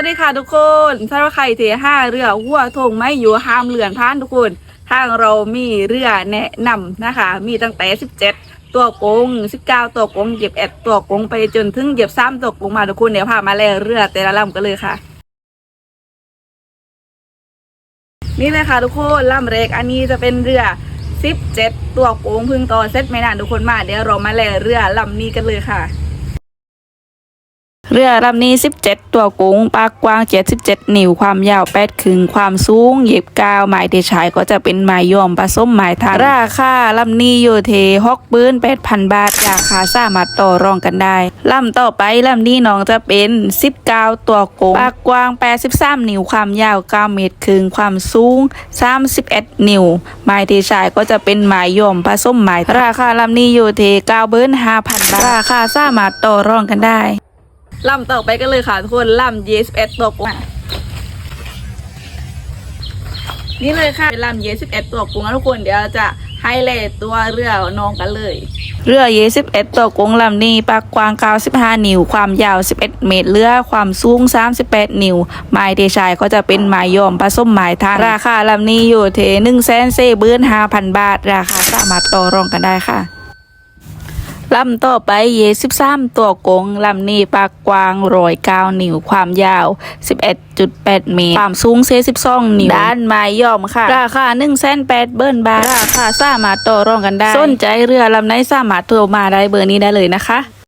วัสดีค่ะทุกคนสำหรับใครเทห้าเรือหัวทงไม่อยู่ห้ามเลือนพานทุกคนทางเรามีเรือแนะนำนะคะ มีตั้งแต่17ตัวกง19ตัวกงเหยียบแอดตัวกงไปจนถึงเหยียบซ้ำตัวกงมาทุกคนเดี๋ยวพามาแลเรือแต่ละลำกันเลยค่ะ นี่เลยค่ะทุกคนลำเล็กอันนี้จะเป็นเรือ17ตัวกงพึ่งต่อเซตไม่นานทุกคนมาเดี๋ยวเรามาแลเรือลำนี้กันเลยค่ะ เรือลำนี้ 17 ตัวกุ้ง ปากกว้าง 77 นิ้ว ความยาว 8คึงความสูงเหยียบกาวหมายที่ใช้ก็จะเป็นไม้ยอมผสมไม้ทานราคาลำนี้อยู่เทฮอกปืน8,000 บาทราคาสามารถต่อรองกันได้ลำต่อไปลำนี้น้องจะเป็น 19 ตัวกุ้ง ปากกว้าง 83 นิ้ว ความยาว 9 เมตรขึงความสูง 31 นิ้ว ไม้ที่ใช้ก็จะเป็นไม้ยอมผสมไม้ราคาลำนี้อยู่เท9เบิร์น5,000 บาท ราคาสามารถต่อรองกันได้ ลำต่อไปกันเลยค่ะทุกคนลำ21ตัวกุ้งนี่เลยค่ะเป็นลำ21ตัวกุ้งนะทุกคนเดี๋ยวจะไฮไลท์ตัวเรือน้องกันเลย เรือ21ตัวกุ้งลำนี้ปากกว้าง95นิ้ว ความยาว11เมตรเรือความสูง38นิ้วไม้ที่ใช้ก็จะเป็นไม้ยอมผสมไม้ทานราคาลำนี้อยู่เท1แสนเซเบิร์น5,000บาท ราคาสามารถต่อรองกันได้ค่ะ ลำต่อไปเยสิบสามตัวกงลำนี้ปากกว้างรอยเก้านิ้วความยาว 11.8 เมตร ความสูงเซซิบสองนิ้ว ด้านไม้ย่อมค่ะ ราคา1 8 0 0 0 0เบิร์นบาท ราคาสามารถต่อรองกันได้ สนใจเรือลำไหนสามารถโทรมาได้เบอร์นี้ได้เลยนะคะ